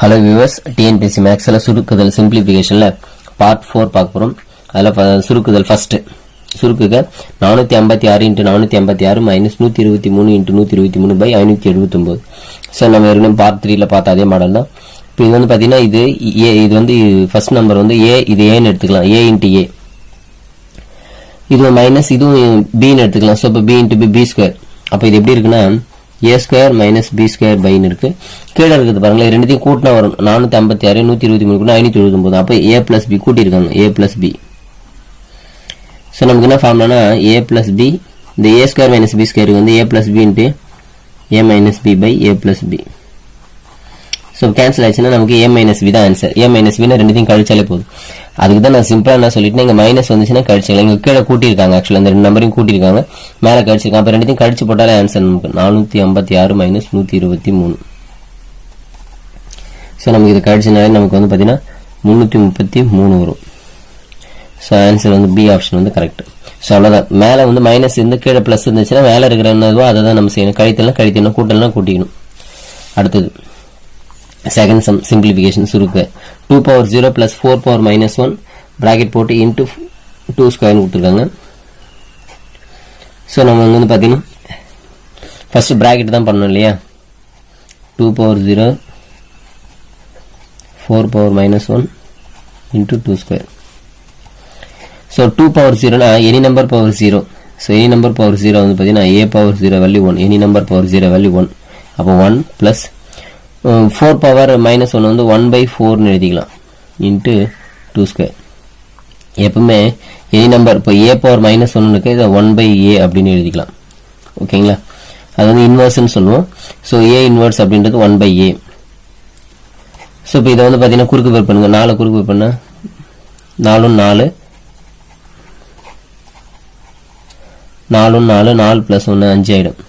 Hello viewers TNPSC மேக்ஸில் சுருக்குதல் சிம்பிளிஃபிகேஷனில் part four பார்க்க போகிறோம் அதில் சுருக்குதல் ஃபஸ்ட்டு சுருக்குக நானூற்றி ஐம்பத்தி ஆறு இன்ட்டு நானூற்றி ஐம்பத்தி ஆறு மைனஸ் நூற்றி இருபத்தி மூணு இன்ட்டு நூற்றி இருபத்தி மூணு பை ஐநூற்றி எழுபத்தொம்போது ஸோ நம்ம ஏற்கனவே பார்ட் த்ரீயில் பார்த்த அதே மாடல் தான். இப்போ இது வந்து பார்த்தீங்கன்னா இது ஏ இது வந்து ஃபர்ஸ்ட் நம்பர் வந்து ஏ இது ஏன்னு எடுத்துக்கலாம். ஏ இன்ட்டு ஏ இது மைனஸ் இதுவும் பின்னு எடுத்துக்கலாம். ஸோ இப்போ B into B B square அப்போ இது எப்படி இருக்குன்னா A square minus B square பைன்னு இருக்கு. கீழே இருக்குது பாருங்களேன் இது ரெண்டுத்தையும் கூட்டினா வரும். நானூற்றி ஐம்பத்தி ஆறு நூற்றி இருபத்தி மூணு கூட ஐநூற்றி எழுபத்தொம்பது அப்போ ஏ பிளஸ் பி கூட்டியிருக்காங்க. ஏ பிளஸ் பி ஸோ நமக்கு என்ன ஃபார்ம்லனா ஏ பிளஸ் பி இந்த ஏ ஸ்கொயர் மைனஸ் பி ஸ்கொயருக்கு வந்து A plus B into A minus B by A plus B so cancel ஆயிடுச்சுன்னா நமக்கு ஏ மைனஸ் வி தான் ஆன்சர் ஏ மைனஸ் வினா ரெண்டுத்தையும் கழிச்சாலே போதும். அதுக்கு தான் நான் சிம்பிளாக நான் சொல்லிட்டு இங்கே மைனஸ் வந்துச்சுன்னா கழிச்சிக்கலாம். இங்கே கீழே கூட்டியிருக்காங்க. ஆக்சுவலாக அந்த ரெண்டு நம்பரையும் கூட்டியிருக்காங்க. மேலே கழிச்சிருக்காங்க. அப்போ ரெண்டுத்தையும் கழிச்சு போட்டாலே ஆன்சர் நமக்கு நானூற்றி ஐம்பத்தி ஆறு மைனஸ் நூற்றி இருபத்தி மூணு. ஸோ நமக்கு இது கழிச்சினாலே நமக்கு வந்து பார்த்தீங்கன்னா முந்நூற்றி முப்பத்தி மூணு வரும். ஸோ ஆன்சர் வந்து பி ஆப்ஷன் வந்து கரெக்ட் ஸோ அவ்வளோதான் மேலே வந்து மைனஸ் இருந்து கீழே ப்ளஸ் இருந்துச்சுன்னா மேலே இருக்கிற என்னதுவோ அதை தான் நம்ம செய்யணும். கழித்தலாம் கழித்தலாம் கூட்டலாம் கூட்டிக்கணும். அடுத்தது. செகண்ட் சம் சிம்பிளிஃபிகேஷன் சுருக்கு. Two power zero plus four power minus one bracket போட்டு இன்ட்டு டூ ஸ்கொயர்னு கொடுத்துருக்காங்க. ஸோ நம்ம வந்து பார்த்தீங்கன்னா ஃபஸ்ட்டு ப்ராக்கெட் தான் பண்ணணும் இல்லையா? Two power zero four power minus one into two square so two power ஜீரோனா any number power zero so any number power zero வந்து பார்த்தீங்கன்னா A power zero value one any number power zero value one அப்போ one plus four power minus one வந்து one by ஃபோர்னு எழுதிக்கலாம். Into two square எப்பவுமே any number இப்போ A power minus ஒன்னுக்கு இதை ஒன் பை ஏ அப்படின்னு எழுதிக்கலாம். ஓகேங்களா? அது வந்து இன்வர்ஸ்ன்னு சொல்லுவோம். ஸோ ஏ இன்வர்ஸ் அப்படின்றது ஒன் பை ஏ ஸோ இப்போ இதை வந்து பார்த்தீங்கன்னா குறுக்கு பேர் பண்ணுங்க. நாலு குறுக்கு பேர் பண்ண நாலும் நாலு. நாலும் நாலு நாலு ப்ளஸ் ஒன்று அஞ்சு ஆகிடும்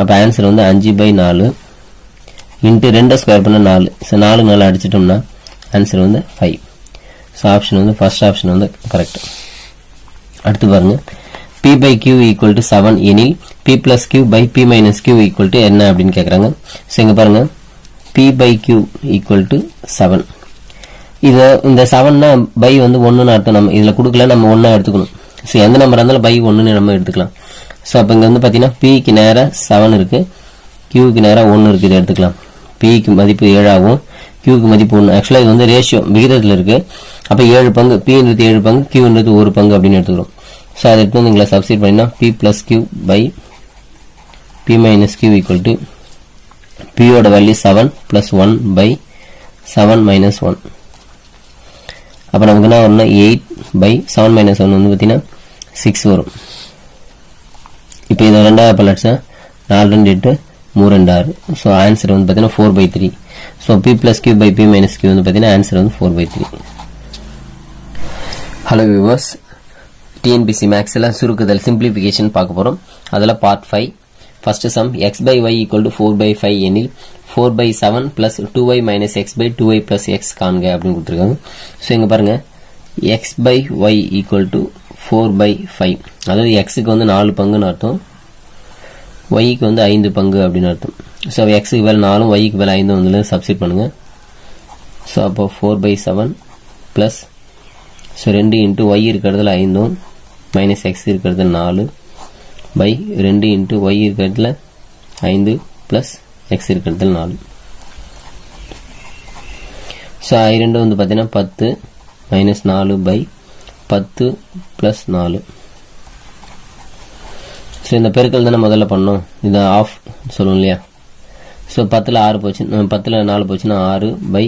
அப்போ ஆன்சர் வந்து அஞ்சு பை நாலு. இன்ட்டு ரெண்டை ஸ்கொயர் பண்ண நாலு. ஸோ நாலு நாலு அடிச்சிட்டோம்னா ஆன்சர் வந்து ஃபைவ் ஸோ ஆப்ஷன் வந்து ஃபர்ஸ்ட் ஆப்ஷன் வந்து கரெக்ட் அடுத்து பாருங்க. P by Q equal to seven எனில் P plus Q by P minus Q equal to என்ன அப்படின்னு கேட்குறாங்க ஸோ இங்கே பாருங்க. P by Q equal to seven இதை இந்த செவன்னா பை வந்து ஒன்றுன்னு அர்த்தம். நம்ம இதில் கொடுக்கல நம்ம ஒன்றா எடுத்துக்கணும். ஸோ எந்த நம்பராக இருந்தாலும் பை ஒன்றுன்னு நம்ம எடுத்துக்கலாம். ஸோ அப்போ இங்கே வந்து பார்த்தீங்கன்னா பிக்கு நேராக செவன் இருக்குது கியூக்கு நேராக ஒன்று இருக்குது இதை எடுத்துக்கலாம். பிக்கு மதிப்பு ஏழாகும் கியூக்கு மதிப்பு ஒன்று ஆக்சுவலாக இது வந்து ரேஷியோ விகிதத்தில் இருக்குது அப்போ ஏழு பங்கு பின்றது ஏழு பங்கு கியூன்றது ஒரு பங்கு அப்படின்னு எடுத்துக்கிறோம். ஸோ அதை எடுத்து வந்து எங்களை சப்ஸ்டிட் பண்ணினா P plus Q by P minus Q equal to பியோட value seven plus one by seven minus one அப்போ நமக்கு என்ன வரும்னா eight by seven minus one வந்து பார்த்தீங்கன்னா சிக்ஸ் வரும். இப்போ இதை ரெண்டாவது பல்லட்ஸா நாலு ரெண்டு எட்டு மூர் ரெண்டு ஆறு ஸோ ஆன்சர் வந்து பார்த்தீங்கன்னா four by three so P plus Q by P minus Q வந்து பார்த்தீங்கன்னா ஆன்சர் வந்து four by three hello viewers TNPSC மேக்ஸில் சுருக்குதல் சிம்பிளிஃபிகேஷன் பார்க்க போகிறோம் அதில் part five first sum X by Y equal to four by five எனில் four by seven plus two Y minus X by two Y plus X காண்க அப்படின்னு கொடுத்துருக்காங்க. So இங்கே பாருங்கள் X by Y equal to four by five அதாவது எக்ஸுக்கு வந்து நாலு பங்குன்னு அர்த்தம். ஒய்க்கு வந்து ஐந்து பங்கு அப்படின்னு அர்த்தம். ஸோ எக்ஸுக்கு மேலே நாலும் ஒய்க்கு மேலே ஐந்து வந்து சப்ஸ்டிட் பண்ணுங்கள் ஸோ அப்போ four by seven plus so ரெண்டு இன்ட்டு ஒய் இருக்கிறதுல ஐந்தும் மைனஸ் எக்ஸ் இருக்கிறதுல நாலு பை ரெண்டு இன்ட்டு ஒய் இருக்கிறதுல ஐந்து ப்ளஸ் எக்ஸ் இருக்கிறதுல நாலு. ஸோ ஐ ரெண்டு வந்து பார்த்தீங்கன்னா பத்து மைனஸ் நாலு பை பத்து ப்ளஸ் நாலு. ஸோ இந்த பெருக்கல் தானே முதல்ல பண்ணோம். இது ஆஃப் சொல்லுவோம் இல்லையா? ஸோ பத்தில் ஆறு போச்சு. பத்தில் நாலு போச்சுன்னா ஆறு பை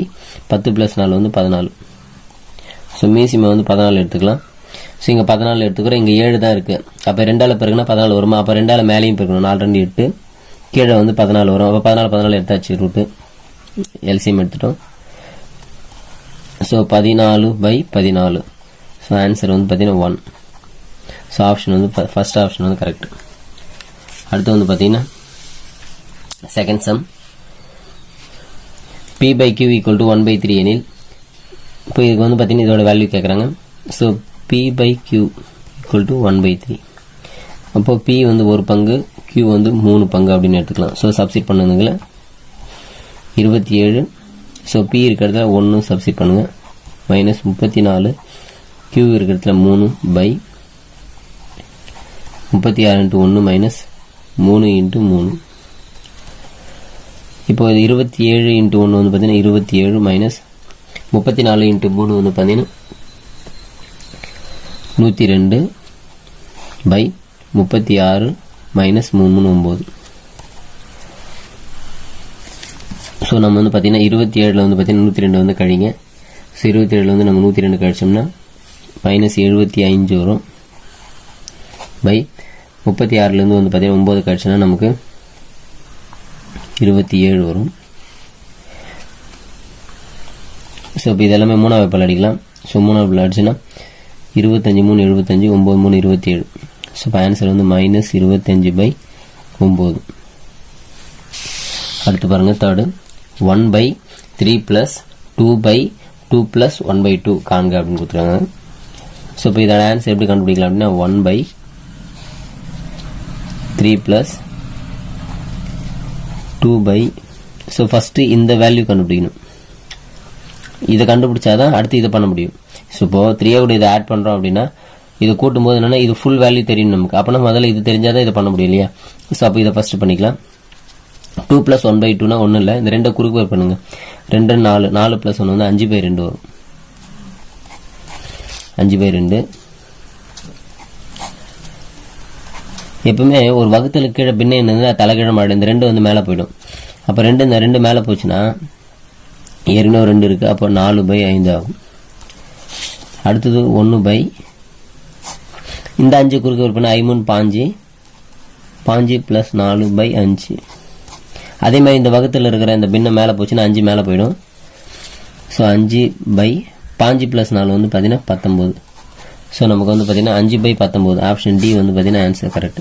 பத்து ப்ளஸ் நாலு வந்து பதினாலு. ஸோ மீசிமை வந்து பதினாலு எடுத்துக்கலாம். ஸோ இங்கே பதினாலு எடுத்துக்கிறோம். இங்கே ஏழு தான் இருக்குது அப்போ ரெண்டால் பிறகுனா பதினாலு வருமா? அப்போ ரெண்டால் மேலேயும் பெருக்கணும். நாலு ரெண்டு எட்டு. கீழே வந்து பதினாலு வரும். அப்போ பதினாலு பதினாலு எடுத்தாச்சு ரூட்டு எல்சிஎம் எடுத்துட்டோம். ஸோ பதினாலு பை பதினாலு. ஸோ ஆன்சர் வந்து பார்த்தீங்கன்னா ஒன் ஸோ ஆப்ஷன் வந்து ஃபஸ்ட் ஆப்ஷன் வந்து கரெக்ட் அடுத்து வந்து பார்த்தீங்கன்னா second sum P by Q equal to one by three எனில் இப்போ இதுக்கு வந்து பார்த்தீங்கன்னா இதோட வேல்யூ கேட்குறாங்க. So P by Q equal to one by three அப்போது பி வந்து ஒரு பங்கு கியூ வந்து மூணு பங்கு அப்படின்னு எடுத்துக்கலாம். ஸோ சப்சிட் பண்ணுங்களேன் இருபத்தி ஏழு. ஸோ பி இருக்கிறதுல ஒன்று சப்சிட் பண்ணுங்கள் மைனஸ் முப்பத்தி நாலு. கியூ இருக்கிறதுல மூணு பை முப்பத்தி ஆறு இன்ட்டு ஒன்று மைனஸ் மூணு இன்ட்டு மூணு. இப்போ இது இருபத்தி ஏழு இன்ட்டு ஒன்று வந்து பார்த்தீங்கன்னா இருபத்தி ஏழு மைனஸ் முப்பத்தி நாலு இன்ட்டு மூணு வந்து பார்த்தீங்கன்னா நூற்றி ரெண்டு பை முப்பத்தி ஆறு மைனஸ் மூணு ஒம்பது ஸோ நம்ம வந்து பார்த்திங்கன்னா இருபத்தி ஏழில் வந்து பார்த்தீங்கன்னா நூற்றி ரெண்டு வந்து கழிங்க. ஸோ இருபத்தி ஏழில் வந்து நம்ம நூற்றி ரெண்டு கழிச்சோம்னா மைனஸ் எழுபத்தி அஞ்சு வரும். பை முப்பத்தி ஆறுலேருந்து வந்து பார்த்தீங்கன்னா ஒம்பது கழிச்சுன்னா நமக்கு இருபத்தி ஏழு வரும். ஸோ இப்போ இதெல்லாமே மூணாவது பல் அடிக்கலாம். ஸோ மூணாவது பல் அடிச்சுன்னா இருபத்தஞ்சி மூணு எழுபத்தஞ்சி ஒம்பது மூணு இருபத்தி ஏழு ஸோ இப்போ ஆன்சர் வந்து மைனஸ் இருபத்தஞ்சி பை ஒம்பது அடுத்து பாருங்கள் third one by three plus two by two plus one by two காண்க அப்படின்னு கொடுத்துருக்காங்க. ஸோ இப்போ இதோட ஆன்சர் எப்படி கண்டுபிடிக்கலாம் அப்படின்னா one by three plus two by so first இந்த வேல்யூ கண்டுபிடிக்கணும். இதை கண்டுபிடிச்சாதான் அடுத்து இதை பண்ண முடியும். ஸோ இப்போது த்ரீயை கூட இதை ஆட் பண்ணுறோம் அப்படின்னா இதை கூட்டும்போது என்னென்னா இது ஃபுல் வேல்யூ தெரியும் நமக்கு. அப்போனா முதல்ல இது தெரிஞ்சால் தான் இதை பண்ண முடியும் இல்லையா? ஸோ அப்போ இதை ஃபஸ்ட்டு பண்ணிக்கலாம். டூ ப்ளஸ் ஒன் பை டூனா ஒன்றும் இல்லை. இந்த ரெண்டை குறுக்கு பேர் பண்ணுங்கள் ரெண்டு நாலு. நாலு ப்ளஸ் ஒன்று வந்து அஞ்சு பை ரெண்டு வரும். அஞ்சு பை ரெண்டு. எப்பவுமே ஒரு வகுத்துல கீழே பின்னே நின்று தலைகீழ மாடு இந்த ரெண்டு வந்து மேலே போயிடும். அப்போ ரெண்டு இந்த ரெண்டு மேலே போச்சுன்னா ஏற்கனவே ரெண்டு இருக்குது அப்போ நாலு பை ஐந்து ஆகும். அடுத்தது ஒன்று பை இந்த அஞ்சு குறுக்கு ஒரு பண்ண ஐமூணு பாஞ்சு பாஞ்சு ப்ளஸ் நாலு பை அஞ்சு. அதே மாதிரி இந்த வகுத்தில் இருக்கிற இந்த பின்ன மேலே போச்சுன்னா அஞ்சு மேலே போயிடும். ஸோ அஞ்சு பை பாஞ்சு ப்ளஸ் நாலு வந்து பார்த்தீங்கன்னா பத்தொம்போது ஸோ நமக்கு வந்து பார்த்தீங்கன்னா அஞ்சு பை பத்தொம்போது ஆப்ஷன் டி வந்து பார்த்தீங்கன்னா answer correct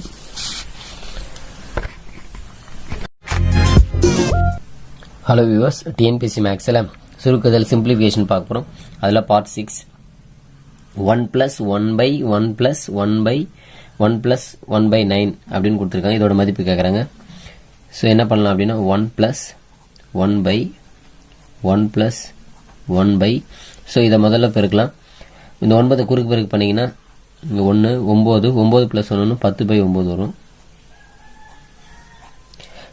hello viewers TNPSC மேக்ஸில் சுருக்குதல் சிம்பிளிஃபிகேஷன் பார்க்க போகிறோம் அதில் part six one plus one by one plus one by one plus one by nine அப்படின்னு கொடுத்துருக்காங்க. இதோட மதிப்பு கேட்குறாங்க ஸோ என்ன பண்ணலாம் அப்படின்னா one plus one by one plus one by so இதை முதல்ல பெருக்கலாம். இந்த ஒன்பது குறுக்கு பிறகு பண்ணிங்கன்னா இங்கே ஒன்று ஒம்பது ஒம்பது ப்ளஸ் ஒன்று பத்து பை ஒம்பது வரும்.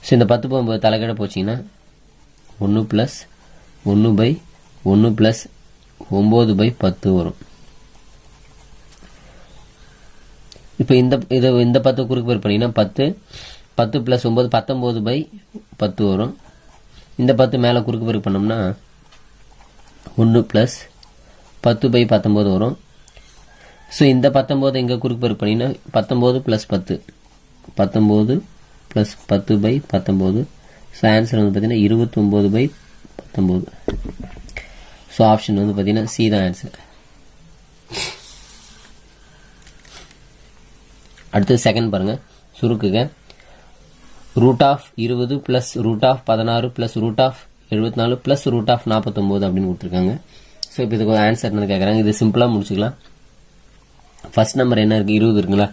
ஸோ இந்த பத்து பை ஒம்பது தலைக்கடை போச்சிங்கன்னா ஒன்று ப்ளஸ் ஒன்று பை ஒன்று ப்ளஸ் ஒம்பது பை பத்து வரும். இப்போ இந்த இதை இந்த பத்து குறுக்கு பேர் பண்ணிங்கன்னா பத்து பத்து ப்ளஸ் ஒம்பது பத்தொம்போது பை பத்து வரும். இந்த பத்து மேலே குறுக்கு பேர் பண்ணோம்னா ஒன்று ப்ளஸ் பத்து பை பத்தொம்போது வரும். ஸோ இந்த பத்தொம்போது எங்கே குறுக்கு பெருக்கு பண்ணிங்கன்னா பத்தொம்போது ப்ளஸ் பத்து. பத்தொம்போது ப்ளஸ் பத்து பை பத்தொம்போது ஸோ ஆன்சர் வந்து பார்த்திங்கன்னா இருபத்தொம்போது பை பத்தொம்போது ஸோ ஆப்ஷன் வந்து பார்த்தீங்கன்னா சி தான் ஆன்சர் அடுத்து செகண்ட் பாருங்கள் சுருக்குங்க ரூட் ஆஃப் இருபது ப்ளஸ் ரூட் ஆஃப் பதினாறு ப்ளஸ் ரூட் ஆஃப் எழுபத்தி நாலு ப்ளஸ் ரூட் ஆஃப் நாற்பத்தொம்போது அப்படின்னு கொடுத்துருக்காங்க. ஸோ இப்போ இதுக்கு ஆன்சர் என்ன கேட்குறாங்க இது சிம்பிளாக முடிச்சுக்கலாம். ஃபஸ்ட் நம்பர் என்ன இருக்குது இருபது இருக்குங்களா?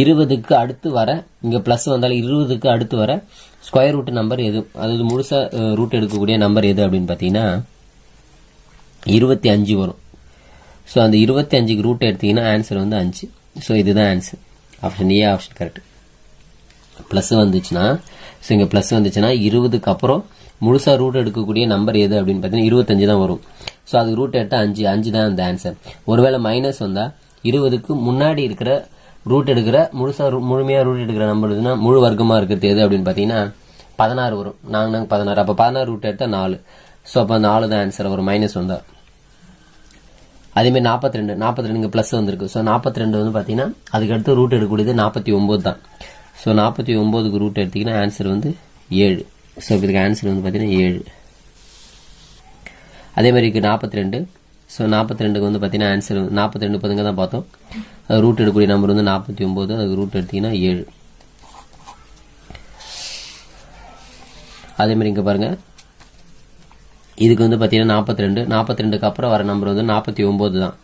இருபதுக்கு அடுத்து வர இங்கே ப்ளஸ் வந்தாலும் இருபதுக்கு அடுத்து வர ஸ்கொயர் ரூட் நம்பர் எது? அதாவது முழுசாக ரூட் எடுக்கக்கூடிய நம்பர் எது அப்படின்னு பார்த்தீங்கன்னா இருபத்தி அஞ்சு வரும். ஸோ அந்த இருபத்தி அஞ்சுக்கு ரூட் எடுத்தீங்கன்னா ஆன்சர் வந்து அஞ்சு. ஸோ இதுதான் answer option A option correct plus வந்துச்சுன்னா ஸோ இங்கே ப்ளஸ் வந்துச்சுன்னா இருபதுக்கு அப்புறம் முழுசாக ரூட் எடுக்கக்கூடிய நம்பர் எது அப்படின்னு பார்த்தீங்கன்னா இருபத்தஞ்சு தான் வரும். ஸோ அது ரூட் எடுத்தால் அஞ்சு அஞ்சு தான் அந்த ஆன்சர் ஒருவேளை மைனஸ் வந்தால் இருபதுக்கு முன்னாடி இருக்கிற ரூட் எடுக்கிற முழுசாக முழுமையாக ரூட் எடுக்கிற நம்பர் எதுனா முழு வர்க்கமாக இருக்கிறது எது அப்படின்னு பார்த்தீங்கன்னா பதினாறு வரும். நாங்கள் நாங்கள் பதினாறு. அப்போ பதினாறு ரூட் எடுத்தால் நாலு. ஸோ அப்போ நாலு தான் ஆன்சர் வரும் மைனஸ் வந்தால் அதேமாதிரி நாற்பத்தி ரெண்டு நாற்பத்தி ரெண்டு ப்ளஸ் வந்திருக்கு. ஸோ நாற்பத்தி ரெண்டு வந்து பார்த்தீங்கன்னா அதுக்கு அடுத்து ரூட் எடுக்கக்கூடியது நாற்பத்தி ஒம்பது தான். ஸோ நாற்பத்தி ஒம்போதுக்கு ரூட் எடுத்திங்கன்னா ஆன்சர் வந்து ஏழு. ஸோ இதுக்கு ஆன்சர் வந்து பார்த்தீங்கன்னா ஏழு. அதே மாதிரி இருக்குது நாற்பத்தி ரெண்டு ஸோ நாற்பத்தி ரெண்டுக்கு வந்து பார்த்தீங்கன்னா ஆன்சர் நாற்பத்தி ரெண்டு பதுங்க தான் பார்த்தோம். அது ரூட் எடுக்கக்கூடிய நம்பர் வந்து நாற்பத்தி ஒம்பது அதுக்கு ரூட் எடுத்திங்கன்னா ஏழு. அதே மாதிரி இங்கே பாருங்கள் இதுக்கு வந்து பார்த்தீங்கன்னா நாற்பத்தி ரெண்டு நாற்பத்தி ரெண்டுக்கு அப்புறம் வர நம்பர் வந்து நாற்பத்தி ஒம்பது தான்.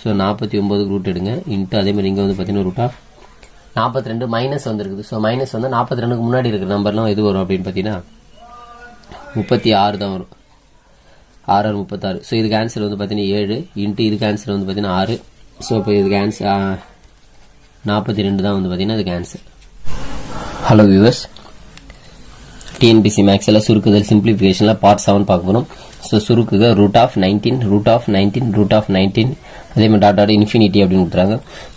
ஸோ நாற்பத்தி ஒம்போதுக்கு ரூட் எடுங்க. இன்ட்டு அதே மாதிரி இங்கே வந்து பார்த்தீங்கன்னா ரூட் ஆஃப் நாற்பத்தி ரெண்டு மைனஸ் வந்துருக்குது. ஸோ மைனஸ் வந்து நாற்பத்தி ரெண்டுக்கு முன்னாடி இருக்கிற நம்பர்லாம் எது வரும் அப்படின்னு பார்த்தீங்கன்னா முப்பத்தி ஆறு தான் வரும். ஆறு ஆறு முப்பத்தாறு. ஸோ இதுக்கு ஆன்சர் வந்து பார்த்தீங்கன்னா ஏழு. இன்ட்டு இதுக்கு ஆன்சர் வந்து பார்த்தீங்கன்னா ஆறு. ஸோ இப்போ இதுக்கு ஆன்சர் நாற்பத்தி ரெண்டு தான் வந்து பார்த்தீங்கன்னா அதுக்கு ஆன்சர் ஹலோ வியூவர்ஸ் டிஎன்பிசி மேக்ஸில் சுருக்குதல் சிம்பிளிஃபிகேஷனில் பார்ட் செவன் பார்க்க போகிறோம் so சுருக்குக root of nineteen root of nineteen root of nineteen அதே மாதிரி டாட் டாட் இன்ஃபினிட்டி அப்படின்னு கொடுத்துறாங்க.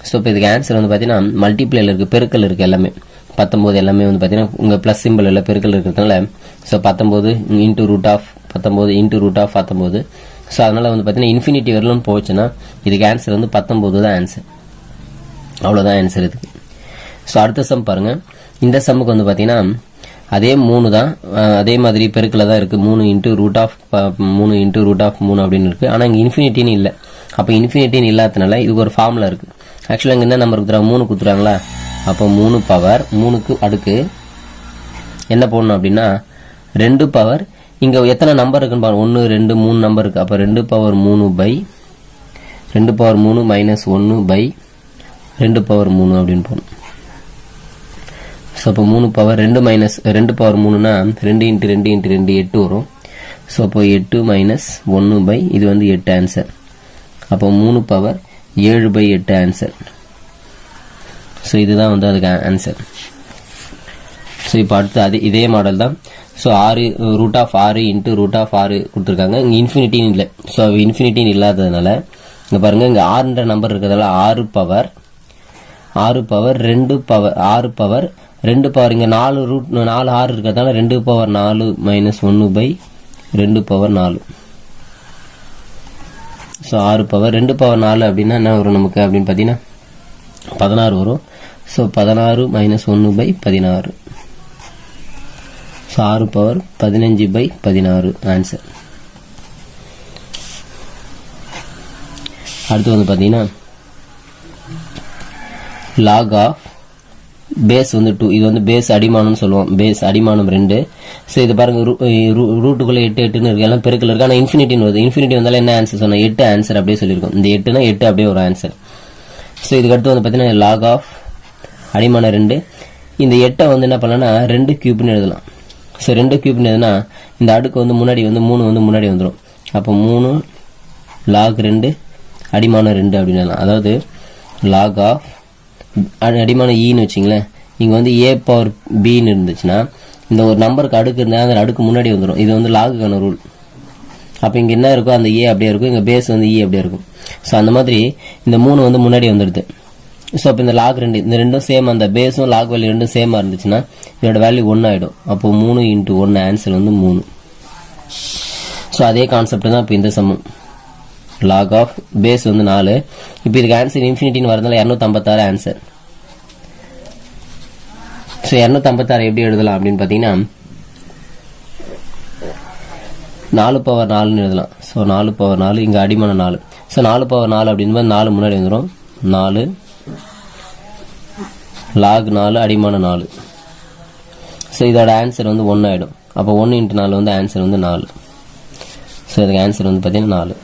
ஸோ இப்போ இதுக்கு ஆன்சர் வந்து பார்த்தீங்கன்னா மல்டிப்ளைல இருக்குது பெருக்கல் இருக்குது எல்லாமே. பத்தொம்போது எல்லாமே வந்து பார்த்தீங்கன்னா உங்கள் ப்ளஸ் சிம்பிள் எல்லாம் பெருக்கல் இருக்கிறதுனால ஸோ பத்தொம்போது இன்ட்டு ரூட் ஆஃப் பத்தொம்போது இன்ட்டு ரூட் ஆஃப் பத்தொம்போது. ஸோ அதனால் வந்து பார்த்தீங்கன்னா இன்ஃபினிட்டி வரலும் போச்சுன்னா இதுக்கு ஆன்சர் வந்து பத்தொம்போது தான் ஆன்சர் அவ்வளோதான் ஆன்சர் இதுக்கு. ஸோ அடுத்த சம் பாருங்கள் இந்த சம்முக்கு வந்து பார்த்தீங்கன்னா அதே மூணு தான். அதே மாதிரி பெருக்கில் தான் இருக்குது மூணு இன்ட்டு ரூட் ஆஃப் மூணு இன்ட்டு ரூட் ஆஃப் மூணு அப்படின்னு இருக்குது ஆனால் இங்கே இன்ஃபினிட்டின்னு இல்லை. அப்போ இன்ஃபினிட்டின்னு இல்லாததுனால இதுக்கு ஒரு ஃபார்முலா இருக்குது ஆக்சுவலாக இங்கே என்ன நம்பர் கொடுத்துறாங்க மூணு கொடுத்துறாங்களா அப்போ மூணு பவர் மூணுக்கு அடுக்கு. என்ன போடணும் அப்படின்னா ரெண்டு பவர் இங்கே எத்தனை நம்பர் இருக்குன்னு பாருங்க ஒன்று ரெண்டு மூணு நம்பர் இருக்குது அப்போ ரெண்டு பவர் மூணு பை ரெண்டு பவர் மூணு மைனஸ் ஒன்று பை ரெண்டு பவர் மூணு அப்படின்னு போகணும் ஸோ அப்போ மூணு பவர் ரெண்டு மைனஸ் ரெண்டு பவர் மூணுனா ரெண்டு இன்ட்டு ரெண்டு இன்ட்டு ரெண்டு எட்டு வரும். ஸோ அப்போ எட்டு மைனஸ் ஒன்று பை இது வந்து எட்டு ஆன்சர் அப்போ மூணு பவர் ஏழு பை எட்டு ஆன்சர் ஸோ இதுதான் வந்து அதுக்கு ஆன்சர் ஸோ இப்போ அடுத்து அது இதே மாடல் தான். ஸோ ஆறு ரூட் ஆஃப் ஆறு இன்ட்டு ரூட் ஆஃப் ஆறு கொடுத்துருக்காங்க. இங்கே இன்ஃபினிட்டின்னு இல்லை. ஸோ இன்ஃபினிட்டின்னு இல்லாததுனால இங்கே பாருங்கள் இங்கே ஆறுன்ற நம்பர் இருக்கிறதால ஆறு பவர் ஆறு பவர் ரெண்டு பவர் ஆறு பவர் ரெண்டு பவர் இங்கே நாலு ரூட் நாலு ஆறு இருக்கிறதால ரெண்டு பவர் நாலு மைனஸ் ஒன்று பை ரெண்டு பவர் நாலு. ஸோ ஆறு பவர் ரெண்டு பவர் நாலு அப்படின்னா என்ன வரும் நமக்கு அப்படின்னு பார்த்தீங்கன்னா பதினாறு வரும். ஸோ பதினாறு மைனஸ் ஒன்று பை பதினாறு. ஸோ ஆறு பவர் பதினஞ்சு பை பதினாறு ஆன்சர் அடுத்து வந்து பார்த்தீங்கன்னா லாக் ஆஃப் பேஸ் வந்து டூ இது வந்து பேஸ் அடிமானம்னு சொல்லுவோம். பேஸ் அடிமானம் ரெண்டு. ஸோ இது பாருங்க ரூட்டுக்குள்ளே எட்டு எட்டுன்னு இருக்கு. எல்லாம் பெருக்கல் இருக்கு. ஆனால் இன்ஃபினிட்டின்னு வருது. இன்ஃபினிட்டி வந்தாலும் என்ன ஆன்சர் சொன்னால் எட்டு ஆன்சர் அப்படியே சொல்லியிருக்கோம். இந்த எட்டுனா எட்டு அப்படியே ஒரு ஆன்சர் ஸோ இதுக்கு அடுத்து வந்து பார்த்தீங்கன்னா லாக் ஆஃப் அடிமானம் ரெண்டு. இந்த எட்டை வந்து என்ன பண்ணலாம்னா ரெண்டு கியூப்னு எழுதலாம். ஸோ ரெண்டு கியூப்னு எழுதுனா இந்த அடுக்கு வந்து முன்னாடி வந்து மூணு வந்து முன்னாடி வந்துடும் அப்போ மூணு லாக் ரெண்டு அடிமானம் ரெண்டு அப்படின்னு எழுதலாம். அதாவது லாக் ஆஃப் அடி- ஈன்னு e வச்சிங்களேன். இங்கே வந்து ஏ பவர் பின்னு இருந்துச்சுன்னா இந்த ஒரு நம்பருக்கு அடுக்கு இருந்தால் அந்த அடுக்கு முன்னாடி வந்துடும் இது வந்து லாகுக்கான ரூல் அப்போ இங்கே என்ன இருக்கோ அந்த ஏ அப்படியே இருக்கும். இங்கே பேஸ் வந்து இ அப்படியே இருக்கும். ஸோ அந்த மாதிரி இந்த மூணு வந்து முன்னாடி வந்துடுது. ஸோ அப்போ இந்த லாக் ரெண்டு இந்த ரெண்டும் சேம் அந்த பேஸும் லாக் வேல்யூ ரெண்டும் சேமாக இருந்துச்சுன்னா இதோட வேல்யூ ஒன்று ஆகிடும் அப்போது மூணு இன்ட்டு ஒன்று ஆன்சர் வந்து மூணு. ஸோ அதே கான்செப்ட் தான் இப்போ இந்த சமம் லாக் ஆஃப் பேஸ் வந்து நாலு. இப்போ இதுக்கு ஆன்சர் இன்ஃபினிட்டின்னு வரதுனால இரநூத்தம்பத்தாறு ஆன்சர் ஸோ இரநூத்தம்பத்தாறு எப்படி எழுதலாம் அப்படின்னு பார்த்தீங்கன்னா நாலு பவர் நாலுன்னு எழுதலாம். ஸோ நாலு பவர் நாலு இங்கே அடிமான நாலு. ஸோ நாலு பவர் நாலு அப்படின்னு நாலு முன்னாடி வந்துடும் நாலு லாக் நாலு அடிமான நாலு. ஸோ இதோட ஆன்சர் வந்து ஒன்று ஆகிடும் அப்போ ஒன்று இன்ட்டு நாலு வந்து ஆன்சர் வந்து நாலு. ஸோ இதுக்கு ஆன்சர் வந்து பார்த்தீங்கன்னா நாலு.